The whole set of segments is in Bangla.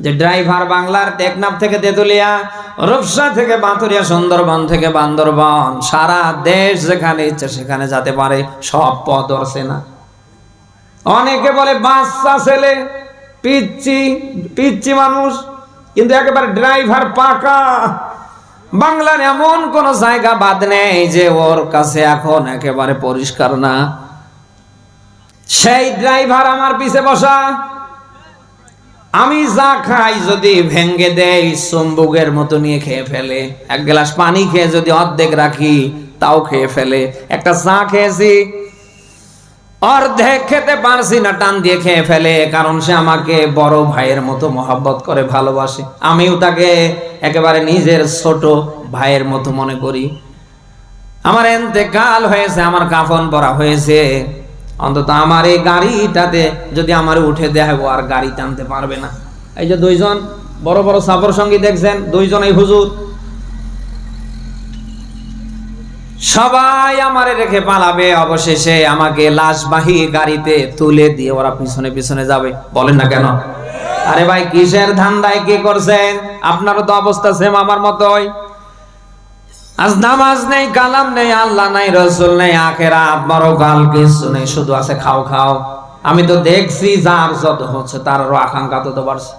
যে ড্রাইভার বাংলার টেকনাফ থেকে তেতুলিয়া, রূপসা থেকে বাঁতুরিয়া, সুন্দরবন থেকে বান্দরবন, সারা দেশ যেখানে ইচ্ছে সেখানে যেতে পারে, সব পথ ধরছে না। অনেকে বলে, বাচ্চা ছেলে পিচ্ছি পিচ্ছি মানুষ, কিন্তু একেবারে ড্রাইভার পাকা। বাংলার এমন কোন জায়গা বাদ নেই যে ওর কাছে এখন একেবারে পরিষ্কার না। সেই ড্রাইভার আমার পিছে বসা। আমি যা খাই যদি ভেঙ্গে দেই চুম্বুকের মতো নিয়ে খেয়ে ফেলে। এক গ্লাস পানি খেয়ে যদি অর্ধেক রাখি, তাও খেয়ে ফেলে। একটা চা খেয়েছি, অর্ধেক খেতে পারছি না, টান দিয়ে খেয়ে ফেলে, কারণ সে আমাকে বড় ভাইয়ের মতো মহাব্বত করে ভালোবাসে। আমিও তাকে একেবারে নিজের ছোট ভাইয়ের মতো মনে করি। আমার এতেকাল হয়েছে, আমার কাফন পরা হয়েছে। অন্তত আমার এই গাড়িটাতে যদি আমার উঠে দেয় আর গাড়ি টানতে পারবে না। এই যে দুইজন বড় বড় সাফর সঙ্গী দেখছেন দুইজন এই হুজুর। সবাই আমারে রেখে পালাবে, অবশেষে আমাকে লাশবাহী গাড়িতে তুলে দিয়ে ওরা পিছনে পিছনে যাবে। বলেন না কেন? আরে ভাই, কিসের ধান্দায় কি করছেন? আপনারও তো অবস্থা সেম আমার মতোই। আজ নামাজ নেই, কালাম নেই, আল্লাহ নাই, রসুল নেই আখেরা বড় কাল কিছু নেই, শুধু আছে খাও খাও। আমি তো দেখছি যার যত হচ্ছে তারও আকাঙ্ক্ষা তত বাড়ছে।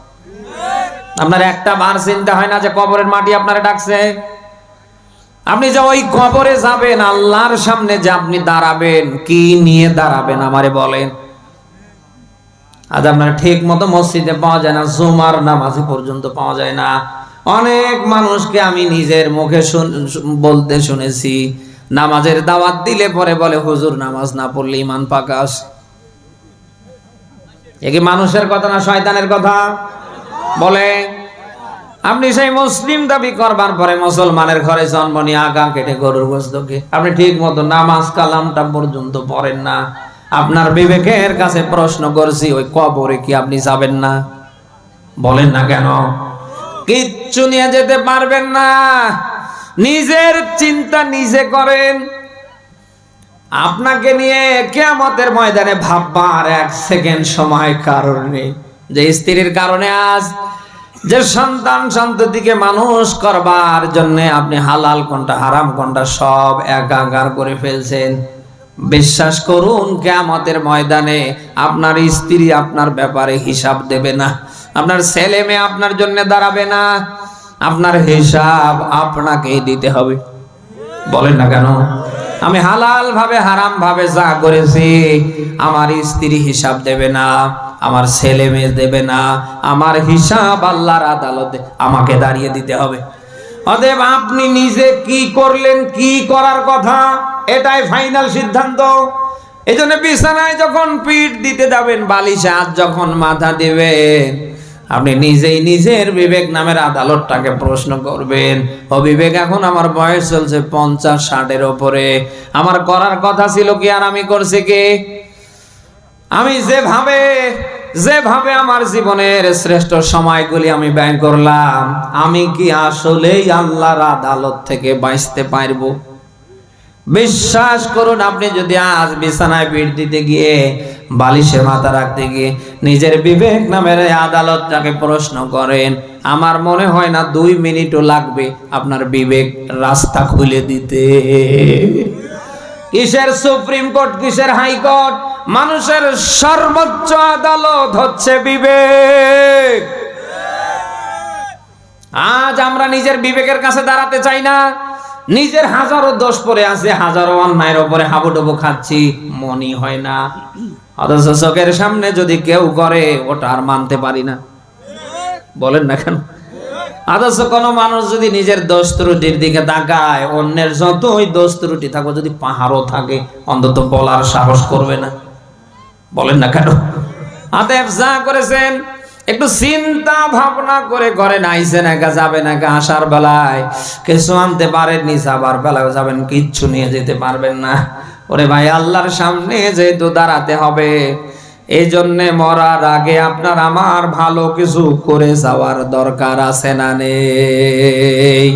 আপনার একটা বার চিন্তা হয় না যে কবরের মাটি আপনারা ডাকছে? আপনি যে ওই কবরে যাবেন, আল্লাহর সামনে যে আপনি দাঁড়াবেন, কি নিয়ে দাঁড়াবেন আমারে বলেন। আজ আপনার ঠিক মতো মসজিদে পাওয়া যায় না, জুমার নামাজে পর্যন্ত পাওয়া যায় না। অনেক মানুষকে আমি নিজের মুখে বলতে শুনেছি। নামাজের দাওয়াত দিলে পরে বলে, হুজুর, নামাজ না পড়লে ইমান পাকাস। এ কি মানুষের কথা না শয়তানের কথা? বলে, আপনি সেই মুসলিম দাবি করবার পরে মুসলমানের ঘরে জন্ম নিয়ে আগাম কেটে গরুর গোস্তকে আপনি ঠিক মতো নামাজ কালামটা পর্যন্ত পড়েন না। আপনার বিবেকের কাছে প্রশ্ন করছি, ওই কবরে কি আপনি যাবেন না? বলেন না কেন? কিচ্ছু নিয়ে যেতে পারবেন না। নিজের চিন্তা নিজে করেন। আপনাকে নিয়ে কেয়ামতের ময়দানে ভাববার এক সেকেন্ড সময় কারণ নেই। যে স্ত্রীর কারণে আজ যে সন্তান সন্ততিকে মানুষ করবার জন্য আপনি হালাল কোনটা, হারাম কোনটা সব একাকার করে ফেলছেন। বিশ্বাস করুন, কেয়ামতের ময়দানে আপনার স্ত্রী আপনার ব্যাপারে হিসাব দেবে না। আপনার ছেলে মেয়ে আপনার জন্য দাঁড়াবে না। আপনার হিসাব আপনাকেই দিতে হবে। বলেন না কেন? আমি হালাল ভাবে হারাম ভাবে যা করেছি, আমার স্ত্রী হিসাব দেবে না, আমার ছেলে মেয়ে দেবে না, আমার হিসাব আল্লাহর আদালতে আমাকে দাঁড়িয়ে দিতে হবে। অতএব আপনি নিজে কি করলেন, কি করার কথা, এটাই ফাইনাল সিদ্ধান্ত। এই জন্য বিছানায় যখন পিঠ দিতে যাবেন, বালিশে হাত যখন মাথা দেবেন আপনি নিজেই নিজের বিবেক নামের আদালতটাকে প্রশ্ন করবেন ও বিবেক এখন আমার বয়স চলছে পঞ্চাশ, ষাটের ওপরে। আমার করার কথা ছিল কি আর আমি করছি কি? আমি যেভাবে যেভাবে আমার জীবনের শ্রেষ্ঠ সময়গুলি আমি ব্যয় করলাম, আমি কি আসলেই আল্লাহর আদালত থেকে বাঁচতে পারব? বিশ্বাস করুন, আপনি যদি আজ বিছানায় পিঠ দিতে গিয়ে, বালিশে মাথা রাখতে গিয়ে নিজের বিবেক নামের আদালতটাকে প্রশ্ন করেন, আমার মনে হয় না দুই মিনিটও লাগবে আপনার বিবেক রাস্তা খুলে দিতে। কিসের সুপ্রিম কোর্ট, কিসের হাইকোর্ট মানুষের সর্বোচ্চ আদালত হচ্ছে বিবেক। আজ আমরা নিজের বিবেকের কাছে দাঁড়াতে চাই না। নিজের হাজারো দোষ পরে আছে, হাজারো অন্যায়ের ওপরে হাবুডুবু খাচ্ছি মনি হয় না। অথচ চোখের সামনে যদি কেউ করে, ওটা আর মানতে পারি না। বলেন না কেন? অথচ কোনো মানুষ যদি নিজের দোষ ত্রুটির দিকে তাকায়, অন্যের যতই দোষ ত্রুটি থাকো যদি পাহাড়ও থাকে, অন্তত বলার সাহস করবে না। বলেন না কেন? আদেব যা করেছেন একটু চিন্তা ভাবনা করে ঘরে নাইছে নাকা যাবে নাকা আসার বেলায়। কিছু আনতে পারেননি, যাবার বেলায় যাবেন, কিচ্ছু নিয়ে যেতে পারবেন না। ওরে ভাই, আল্লাহর সামনে যেহেতু দাঁড়াতে হবে এই জন্যে মরার আগে আপনার আমার ভালো কিছু করে যাওয়ার দরকার আছে না নেই।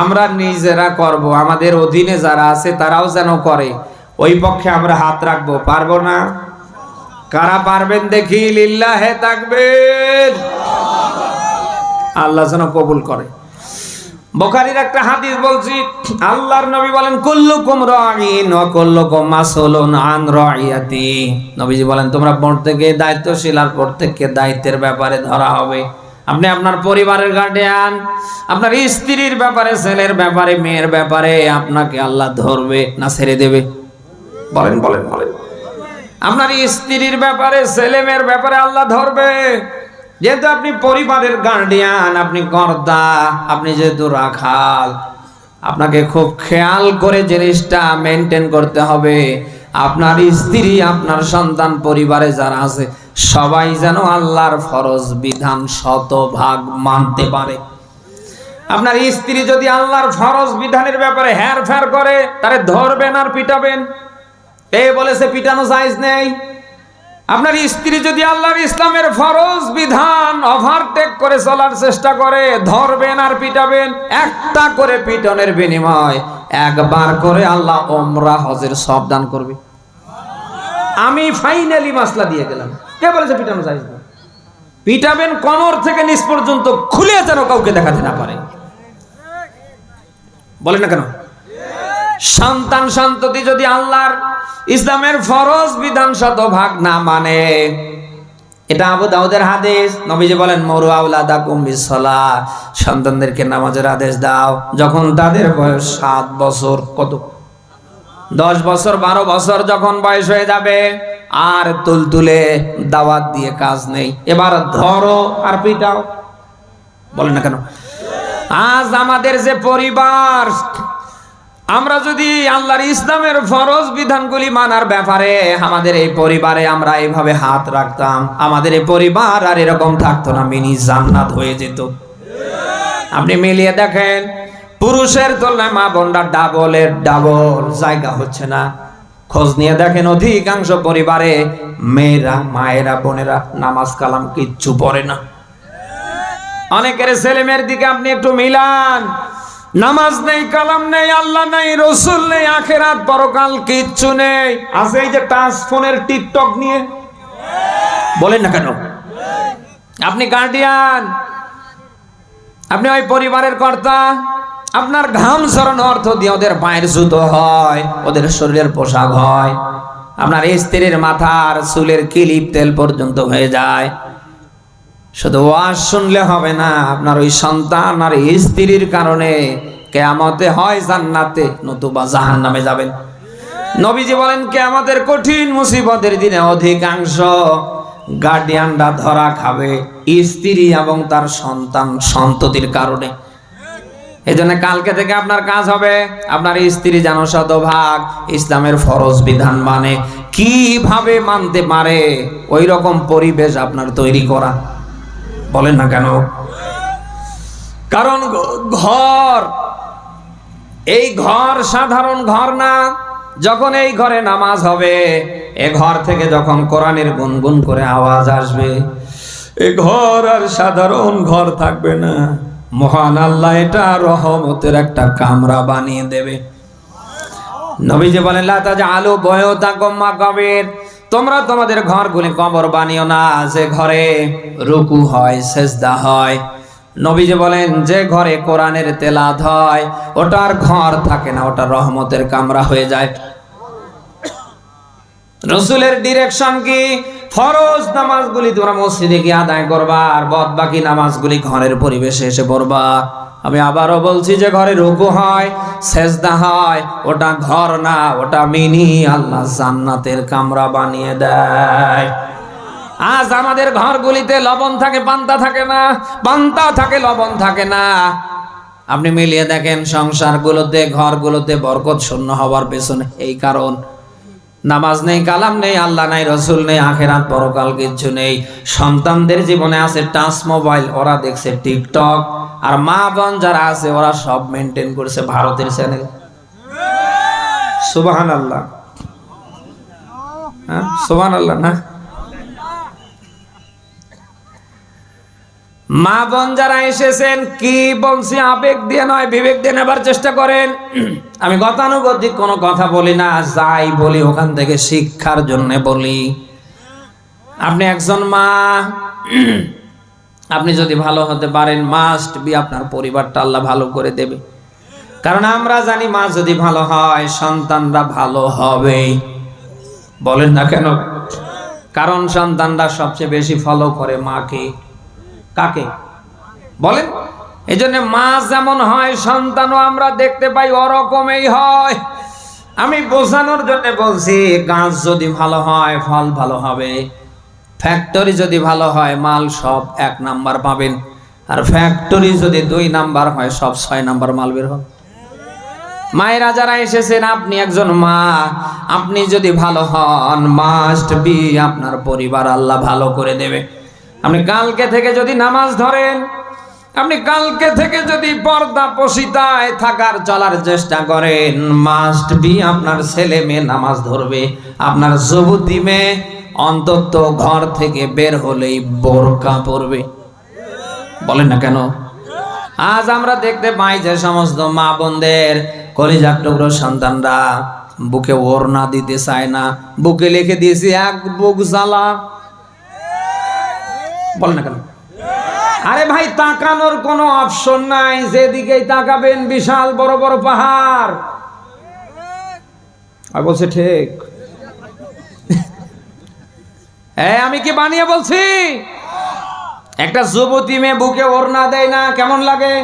আমরা নিজেরা করব, আমাদের অধীনে যারা আছে তারাও যেন করে। ওই পক্ষে আমরা হাত রাখব, পারব না? কারা পারবেন দেখি, লিল্লাহে থাকবেন আল্লাহ যেন কবুল করে। বোখারির একটা হাদিস বলছি, আল্লাহর নবী বলেন, কুল্লুকুম রাঈন ওয়া কুল্লুকুম মাসউলুন আন রাইয়াতি নবীজি বলেন, তোমরা প্রত্যেকে দায়িত্বশীল আর প্রত্যেককে দায়িত্বের ব্যাপারে ধরা হবে। আপনি আপনার পরিবারের গার্ডিয়ান আপনার স্ত্রীর ব্যাপারে, ছেলের ব্যাপারে, মেয়ের ব্যাপারে আপনাকে আল্লাহ ধরবে না ছেড়ে দেবে। বলেন বলেন বলেন। আপনার স্ত্রীর ব্যাপারে ছেলে মেয়ের ব্যাপারে আল্লাহ ধরবে। যেহেতু আপনি পরিবারের গার্ডিয়ান আপনি কর্তা আপনি যেহেতু রাখাল, আপনাকে খুব খেয়াল করে জিনিসটা মেনটেন করতে হবে। আপনার স্ত্রী, আপনার সন্তান, পরিবারে যারা আছে, সবাই যেন আল্লাহর ফরজ বিধান শতভাগ মানতে পারে। আপনার স্ত্রী যদি আল্লাহর ফরজ বিধানের ব্যাপারে হ্যার ফ্যার করে তারে ধরবেন আর পিটাবেন। এ বলেছে পিটানো সাইজ নেই। আপনার স্ত্রী যদি আল্লাহর ইসলামের ফরজ বিধান ওভারটেক করে চলার চেষ্টা করে, ধরবেন আর পিটাবেন, একটা করে পিটনের বিনিময়, একবার করে আল্লাহ ওমরা হজের সব দান করবে। আমি ফাইনালি মাসলা দিয়ে গেলাম। কে বলেছে পিটানো নেই পিটাবেন কমর থেকে নিচ পর্যন্ত খুলে যেন কাউকে দেখাতে না পারে। বলেন না কেন? সন্তান সন্ততি যদি আল্লাহর ইসলামের ফরজ বিধান শতভাগ না মানে। এটা আবু দাউদের হাদিস। নবীজি বলেন, মরু আউলাদা কুম্বিসলা সন্তানদেরকে নামাজের আদেশ দাও। যখন তাদের বয়স সাত বছর, কত? দশ বছর, বারো বছর যখন বয়স হয়ে যাবে, আর তুলতুলে দাওয়াত দিয়ে কাজ নেই। এবার ধরো আর পিটাও। বলেন না কেন? আজ আমাদের যে পরিবার আমরা যদি আল্লাহর ইসলামের ফরজ বিধানগুলি মানার ব্যাপারে আমাদের এই পরিবারে আমরা এইভাবে হাত রাখতাম, আমাদের এই পরিবার আর এরকম থাকতো না, মিনি জান্নাত হয়ে যেত। আপনি মিলিয়ে দেখেন, পুরুষের তুলনায় মা বোনরা ডাবলের ডাবল জায়গা হচ্ছে না। খোঁজ নিয়ে দেখেন অধিকাংশ পরিবারে মেয়েরা, মায়েরা, বোনেরা নামাজ কালাম কিচ্ছু পড়ে না। অনেকের ছেলে মেয়ের দিকে আপনি একটু মিলান নামাজ নেই, কালাম নেই, আল্লাহ নেই, রসুল নেই, আখেরাত পরকাল কিচ্ছু নেই। আছে এই যে টাচ ফোনের টিকটক নিয়ে, বলেন না কেন? আপনি গার্ডিয়ান আপনি ওই পরিবারের কর্তা, আপনার ঘাম সরানো অর্থ দিয়ে ওদের পায়ের জুতো হয়, ওদের শরীরের পোশাক হয়, আপনার স্ত্রীর মাথার চুলের কিলিপ তেল পর্যন্ত হয়ে যায়। শুধু ওয়াজ শুনলে হবে না, আপনার ওই সন্তান আর স্ত্রীর কারণে কেয়ামতে হয় জান্নাতে, নতুবা জাহান নামে যাবেন। নবীজি বলেন, কেয়ামতের কঠিন মুসিবতের দিনে অধিকাংশ গার্ডিয়ানরা ধরা খাবে স্ত্রী এবং তার সন্তান সন্ততির কারণে। এই জন্য কালকে থেকে আপনার কাজ হবে, আপনার স্ত্রী যেন শতভাগ ইসলামের ফরজ বিধান মানে। কীভাবে মানতে পারে? ওই রকম পরিবেশ আপনার তৈরি করা। বলেন না কেন? কারণ ঘর, এই ঘর সাধারণ ঘর না। যখন এই ঘরে নামাজ হবে, এ ঘর থেকে যখন কোরআনের গুনগুন করে আওয়াজ আসবে, এ ঘর আর সাধারণ ঘর থাকবে না। মহান আল্লাহ এটা রহমতের একটা কামরা বানিয়ে দেবে। নবীজি বলেন, লা তাজআলু বুয়ুতাকুম মাকাবির তোমরা তোমাদের ঘরগুলি কবর বানিও না, যে ঘরে রুকু হয়, সেজদা হয়। নবীজি বলেন, যে ঘরে কোরআনের তেলাত হয়, ওটার ঘর থাকে না, ওটা রহমতের কামরা হয়ে যায়। রসুলের ডিরেকশন কি? ফরজ নামাজগুলি তোমরা মসজিদে গিয়ে আদায় করবা, আর বদ বাকি নামাজগুলি ঘরের পরিবেশে এসে পড়বা। আমি আবারও বলছি যে ঘরে রুকু হয়, সেজদা হয়, ওটা ঘর না, ওটা মিনি। আল্লাহ জান্নাতের কামরা বানিয়ে দেয়। আজ আমাদের ঘরগুলিতে লবণ থাকে, পান্তা থাকে না, পান্তা থাকে, লবণ থাকে না। আপনি মিলিয়ে দেখেন সংসারগুলোতে, ঘরগুলোতে বরকত শূন্য হওয়ার পেছনে এই কারণ। নামাজ নেই, কালাম নেই, আল্লাহ নাই, রসুল নেই, আখেরাত পরকাল কিচ্ছু নেই। সন্তানদের জীবনে আছে টাচ মোবাইল, ওরা দেখছে টিকটক। আর মা বোন যারা আছে, ওরা সব মেনটেন করছে ভারতের চ্যানেল সুবাহান আল্লাহ হ্যাঁ সুবাহান আল্লাহ না? মা বোন যারা এসেছেন, কি বলছি, আবেগ দিয়ে নয়, বিবেক দিয়ে নেবার চেষ্টা করেন। আমি গতানুগতিক কোনো কথা বলি না, যাই বলি, ওখান থেকে শিক্ষার জন্য বলি। আপনি একজন মা, আপনি যদি ভালো হতে পারেন মাস্ট বি আপনার পরিবারটা আল্লাহ ভালো করে দেবে। কারণ আমরা জানি মা যদি ভালো হয়, সন্তানরা ভালো হবে। বলেন না কেন? কারণ সন্তানরা সবচেয়ে বেশি ফলো করে মাকে। কাকে? বলেন। এই জন্য মা যেমন হয়, সন্তানও আমরা দেখতে পাই ওরকমই হয়। আমি বোঝানোর জন্য বলছি, গাছ যদি ভালো হয়, ফল ভালো হবে। ফ্যাক্টরি যদি ভালো হয়, মাল সব এক নাম্বার পাবেন। আর ফ্যাক্টরি যদি দুই নাম্বার হয়, সব ছয় নাম্বার মাল বের হবে। মায়েরা যারা এসেছেন, আপনি একজন মা। আপনি যদি ভালো হন মাস্ট বি আপনার পরিবার আল্লাহ ভালো করে দেবে। আপনি কালকে থেকে যদি নামাজ ধরেন, আপনি কালকে থেকে যদি পর্দা পশিতায় থাকার চলার চেষ্টা করেন মাস্ট বি আপনার ছেলে মেয়ে নামাজ ধরবে। আপনার যুবতী মেয়ে অন্তত ঘর থেকে বের হলেই বোরকা পরবে। বলেন না কেন? আজ আমরা দেখতে পাই যে সমস্ত মা বোনদের কলিজার টুকরো সন্তানরা বুকে ওড়না দিতে চায় না। বুকে লিখে দিয়েছি, এক বুক জ্বালা বলেন না কেন? আরে ভাই, তাকানোর কোনো অপশন নাই। যেদিকেই তাকাবেন, বিশাল বড় বড় পাহাড়। আর বলছে, ঠিক। হ্যাঁ আমি কি বানিয়ে বলছি? একটা যুবতী মেয়ে বুকে ওড়না দেয় না, কেমন লাগে?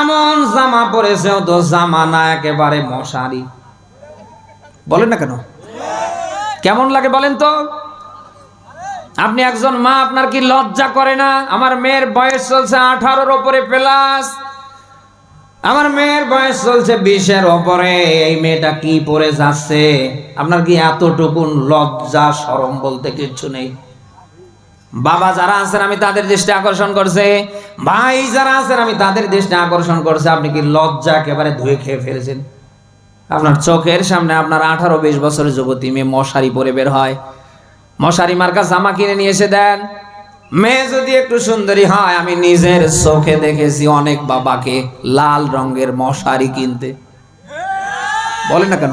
এমন জামা পরেছে তো জামা না, একেবারে মশারি। বলেন না কেন? কেমন লাগে বলেন তো? আপনি একজন মা, আপনার কি লজ্জা করে না? আমার মেয়ের বয়স চলছে আঠারোর ওপরে প্লাস আমার মেয়ের বয়স চলছে বিশের ওপরে। এই মেয়েটা কি পরে যাচ্ছে? আপনার কি এতটুকুন লজ্জা সরম বলতে কিচ্ছু নেই? বাবা যারা আছেন, আমি তাদের দৃষ্টি আকর্ষণ করছে। ভাই যারা আছেন, আমি তাদের দৃষ্টি আকর্ষণ করছে। আপনি কি লজ্জা একেবারে ধুয়ে খেয়ে ফেলেছেন? আপনার চোখের সামনে আপনার আঠারো বিশ বছরের যুবতী মেয়ে মশারি পরে বের হয়। মশারি মার্কা জামা কিনে নিয়ে এসে দেন। মেয়ে যদি একটু সুন্দরী হয়, আমি নিজের চোখে দেখেছি অনেক বাবাকে লাল রঙের মশারি কিনতে। বলেন না কেন?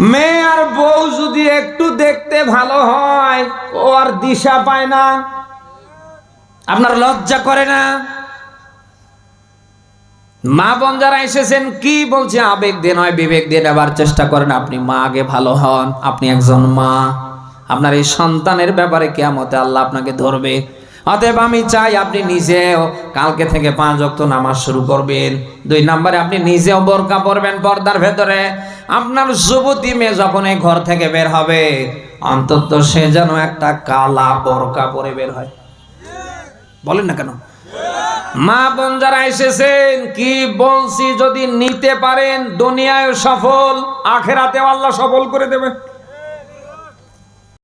মেয়ে আর বউ যদি একটু দেখতে ভালো হয়, ও আর দিশা পায় না। আপনার লজ্জা করে না? মা বোন যারা এসেছেন, কি বলছে? আবেগ দিয়ে নয়, বিবেক দিয়ে নেবার চেষ্টা করেন। আপনি মা আগে ভালো হন, আপনি একজন মা। আপনার এই সন্তানের ব্যাপারে কেমতে আল্লাহ আপনাকে ধরবে। অতএব আমি চাই আপনি নিজেও কালকে থেকে পাঁচ অক্ত নামাজ শুরু করবেন। দুই নম্বরে আপনি নিজেও বোরকা পরবেন পর্দার ভেতরে। আপনার যুবতী মেয়ে যখন এই ঘর থেকে বের হবে, অন্তত সে যেন একটা কালা বোরকা পরে বের হয়। বলেন না কেন? মা বোন যারা এসেছেন, কি বলছি যদি নিতে পারেন, দুনিয়ায় সফল আখেরাতে আল্লাহ সফল করে দেবে।